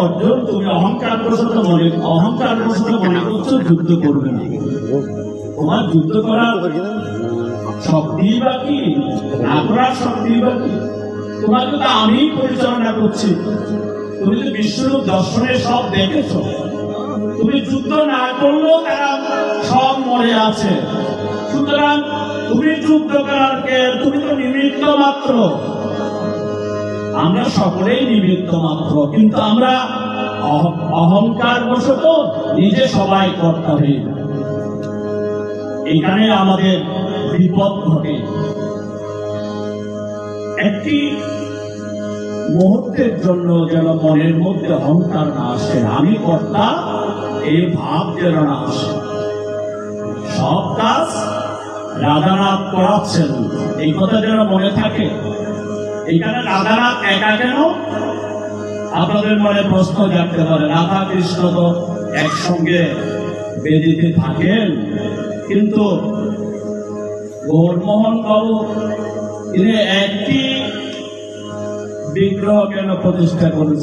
অর্জুন তুমি অহংকার বশত মনে, অহংকার বশত মনে করছ যুদ্ধ করবে না। তোমার যুদ্ধ করার শক্তি বা কি? করার শক্তি বা কি? তোমাকে তো আমি পরিচালনা করছি। তুমি তো বিশ্বরূপ দর্শনে সব দেখেছ, তুমি যুদ্ধ না করলেও তারা সব মরে আছে। সুতরাং তুমি যুদ্ধ করার তুমি তো নিমিত্ত মাত্র। আমরা সকলেই নিমিত্ত মাত্র, কিন্তু আমরা অহংকার বশত নিজে সবাই কর্তা এখানে আমাদের বিপদ ঘটে। একটি মুহূর্তের জন্য যেন মনের মধ্যে অহংকার না আসে, আমি কর্তা এই ভাব যেন না আসে। সব কাজ রাধানাথ করাচ্ছেন। এই কথা যেন মনে থাকে। এখানে রাধানাথ একা কেন? আপনাদের মনে প্রশ্ন জানতে পারে, রাধা কৃষ্ণ তো একসঙ্গে বেদিতে থাকেন, কিন্তু গৌরমোহন বাবু, তিনি একটি বিগ্রহ কেন প্রতিষ্ঠা করেছেন?